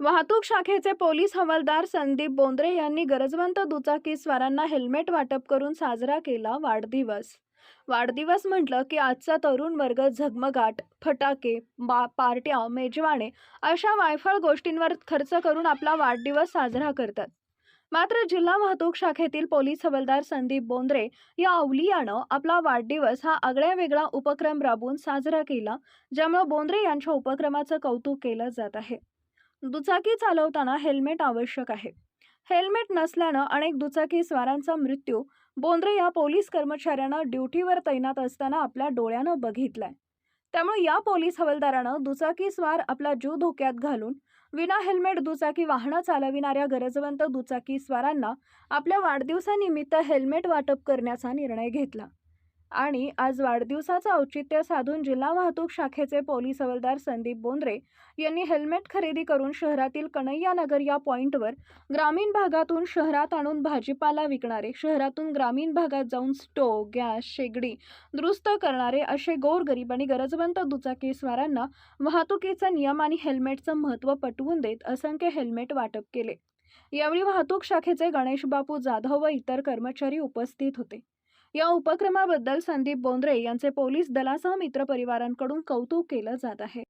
वाहतूक शाखेचे पोलीस हवालदार संदीप बोंद्रे यांनी गरजवंत दुचाकी स्वारांना हेल्मेट वाटप करून साजरा केला वाढदिवस. वाढदिवस म्हटलं की आजचा तरुण वर्ग झगमगाट फटाके बा पार्ट्या मेजवाने अशा वायफळ गोष्टींवर खर्च करून आपला वाढदिवस साजरा करतात. मात्र जिल्हा वाहतूक शाखेतील पोलीस हवालदार संदीप बोंद्रे या अवलियानं आपला वाढदिवस हा आगळ्या वेगळा उपक्रम राबवून साजरा केला ज्यामुळे बोंद्रे यांच्या उपक्रमाचं कौतुक केलं जात आहे. दुचाकी चालवताना हेल्मेट आवश्यक आहे. हेल्मेट नसल्यानं अनेक दुचाकी स्वारांचा मृत्यू बोंद्रे या पोलीस कर्मचाऱ्यानं ड्युटीवर तैनात असताना आपल्या डोळ्यानं बघितलाय. त्यामुळे या पोलीस हवालदारानं दुचाकी स्वार आपला जीव धोक्यात घालून विना हेल्मेट दुचाकी वाहनं चालविणाऱ्या गरजवंत दुचाकी स्वारांना आपल्या वाढदिवसानिमित्त हेल्मेट वाटप करण्याचा निर्णय घेतला. आणि आज वाढदिवसाचं औचित्य साधून जिल्हा वाहतूक शाखेचे पोलीस हवालदार संदीप बोंद्रे यांनी हेल्मेट खरेदी करून शहरातील कन्हैया नगर या पॉईंटवर ग्रामीण भागातून शहरात आणून भाजीपाला विकणारे शहरातून ग्रामीण भागात जाऊन स्टोव गॅस शेगडी दुरुस्त करणारे असे गोरगरीब आणि गरजवंत दुचाकीस्वारांना वाहतुकीचा नियम आणि हेल्मेटचं महत्त्व पटवून देत असंख्य हेल्मेट वाटप केले. यावेळी वाहतूक शाखेचे गणेश बापू जाधव व इतर कर्मचारी उपस्थित होते. या उपक्रमाबद्दल संदीप बोंद्रे यांचे पोलीस दलासह मित्रपरिवारांकडून कौतुक केलं जात आहे.